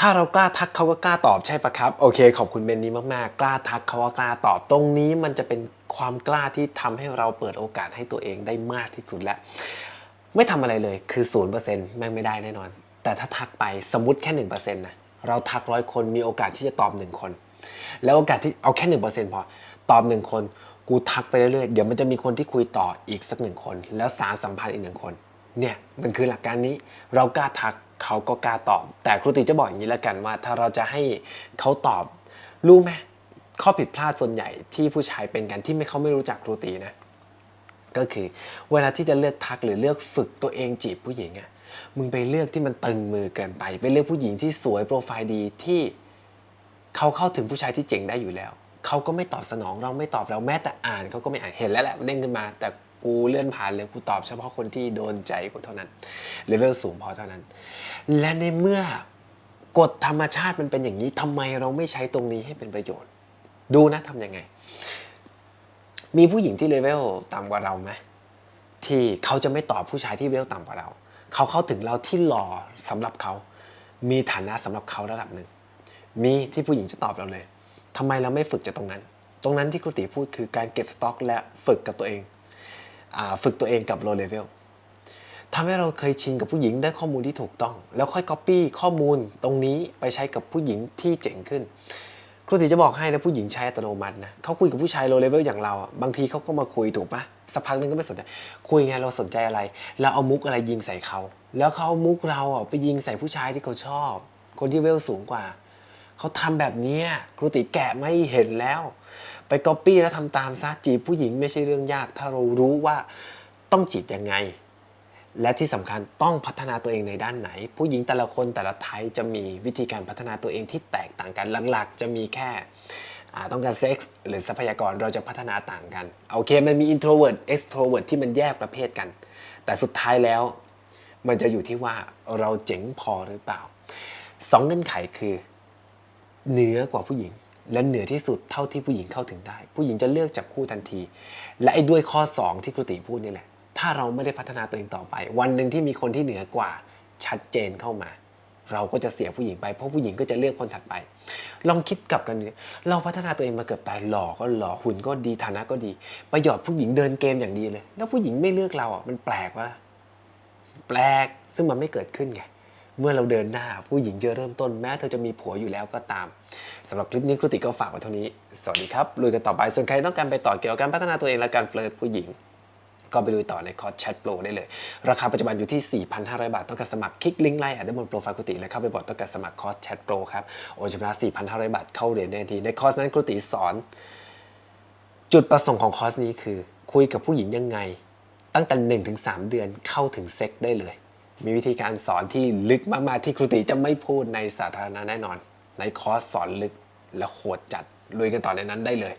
ถ้าเรากล้าทักเขาก็กล้าตอบใช่ปะครับ โอเค ขอบคุณเบนนี้มากๆ กล้าทักเขาก็กล้าตอบตรงนี้มันจะเป็นความกล้าที่ทำให้เราเปิดโอกาสให้ตัวเองได้มากที่สุดแล้วไม่ทำอะไรเลยคือศูนย์เปอร์เซ็นต์แม่งไม่ได้แน่นอน แต่ถ้าทักไปสมมติแค่หนึ่งเปอร์เซ็นต์นะเราทักร้อยคนมีโอกาสที่จะตอบหนึ่งคน แล้วโอกาสที่เอาแค่หนึ่งเปอร์เซ็นต์พอตอบหนึ่งคน กูทักไปเรื่อยๆเดี๋ยวมันจะมีคนที่คุยต่ออีกสักหนึ่งคน แล้วสารสัมพันธ์อีกหนึ่งคน เนี่ยมันคือหลักการนี้เรากล้าทักเขาก็กล้าตอบ แต่ครูติจะบอกอย่างนี้แล้วกันว่า ถ้าเราจะให้เขาตอบรู้ไหมข้อผิดพลาดส่วนใหญ่ที่ผู้ชายเป็นกันที่ไม่เขาไม่รู้จักครูตินะก็คือเวลาที่จะเลือกทักหรือเลือกฝึกตัวเองจีบผู้หญิงอะมึงไปเลือกที่มันตึงมือเกินไป ไปเลือกผู้หญิงที่สวยโปรไฟล์ดีที่เขาเข้าถึงผู้ชายที่เจ๋งได้อยู่แล้ว เขาก็ไม่ตอบสนองเราไม่ตอบเราแม้แต่อ่านเขาก็ไม่อ่านเห็นแล้วแหละเด้งขึ้นมา แต่ กูเลื่อนผ่านเลยกูตอบเฉพาะคนที่โดนใจกูเท่านั้นเลเวลสูงพอเท่านั้น และในเมื่อกฎธรรมชาติมันเป็นอย่างนี้ทำไมเราไม่ใช้ตรงนี้ให้เป็นประโยชน์ ดูนะทำยังไง มีผู้หญิงที่เลเวลต่ำกว่าเราไหมที่เขาจะไม่ตอบผู้ชายที่เลเวลต่ำกว่าเรา เขาเข้าถึงเราที่หล่อสำหรับเขา มีฐานะสำหรับเขาระดับหนึ่ง มีที่ผู้หญิงจะตอบเราเลยทำไมเราไม่ฝึกจากตรงนั้น ตรงนั้นที่ครูติพูดคือการเก็บสต็อก และฝึกกับตัวเอง ฝึกตัวเองกับโลเลเวลทำให้เราเคยชินกับผู้หญิงได้ข้อมูลที่ถูกต้อง แล้วค่อยก๊อปปี้ข้อมูลตรงนี้ไปใช้กับผู้หญิงที่เจ๋งขึ้น ครูติจะบอกให้นะผู้หญิงใช้อัตโนมัตินะเขาคุยกับผู้ชายโลเลเวลอย่างเรา บางทีเขาก็มาคุยถูกปะสักพักนึงก็ไม่สนใจ คุยไงเราสนใจอะไร เราเอามุกอะไรยิงใส่เขา แล้วเขาเอามุกเราอะไปยิงใส่ผู้ชายที่เขาชอบ คนที่เวลสูงกว่า เขาทำแบบนี้ครูติแกะไม่เห็นแล้ว ไปก๊อปปี้แล้วทำตามซะจีบผู้หญิงไม่ใช่เรื่องยาก ถ้าเรารู้ว่าต้องจีบยังไง และที่สำคัญต้องพัฒนาตัวเองในด้านไหน ผู้หญิงแต่ละคนแต่ละไทยจะมีวิธีการพัฒนาตัวเองที่แตกต่างกันหลักๆ จะมีแค่ต้องการเซ็กส์หรือทรัพยากรเราจะพัฒนาต่างกัน โอเค มันมี introvert extrovert ที่มันแยกประเภทกัน แต่สุดท้ายแล้ว มันจะอยู่ที่ว่าเราเจ๋งพอหรือเปล่าสองเงื่อนไขคือ เหนือกว่าผู้หญิง และเหนือที่สุดเท่าที่ผู้หญิงเข้าถึงได้ ผู้หญิงจะเลือกจับคู่ทันที และไอ้ด้วยข้อ 2 ที่ครูติพูดนี่แหละ ถ้าเราไม่ได้พัฒนาตัวเองต่อไป วันหนึ่งที่มีคนที่เหนือกว่าชัดเจนเข้ามา เราก็จะเสียผู้หญิงไป เพราะผู้หญิงก็จะเลือกคนถัดไป ลองคิดกลับกันเราพัฒนาตัวเองมาเกือบตายหล่อก็หล่อหุ่นก็ดีฐานะก็ดี ประโยชน์ผู้หญิงเดินเกมอย่างดีเลย แล้วผู้หญิงไม่เลือกเราอะมันแปลกวะล่ะแปลกซึ่งมันไม่เกิดขึ้นไง เมื่อเราเดินหน้าผู้หญิงจะเริ่มต้นแม้เธอจะมีผัวอยู่แล้วก็ตามสำหรับคลิปนี้ครูติก็ฝากไว้เท่านี้ สวัสดีครับลุยกันต่อไปส่วนใครต้องการไปต่อเกี่ยวกับการพัฒนาตัวเองและการเฟลิร์ตผู้หญิงก็ไปลุยต่อในคอร์สแชทโปรได้เลย ราคาปัจจุบันอยู่ที่ 4,500 บาท ต้องการสมัครคลิกลิงก์ไลน์อ่านได้บนโปรไฟล์ครูติและเข้าไปบอกต้องการสมัครคอร์สแชทโปรครับ โอนชำระ 4,500 บาท เข้าเรียนได้ทันที ในคอร์สนั้นครูติสอน จุดประสงค์ของคอร์สนี้คือ คุยกับผู้หญิงยังไง ตั้งแต่1-3 เดือนเข้าถึงเซ็กได้เลย มีวิธีการสอนที่ลึกมากๆที่ครูตีจะไม่พูดในสาธารณะแน่นอน ในคอร์สสอนลึกและโหดจัดลุยกันต่อในนั้นได้เลย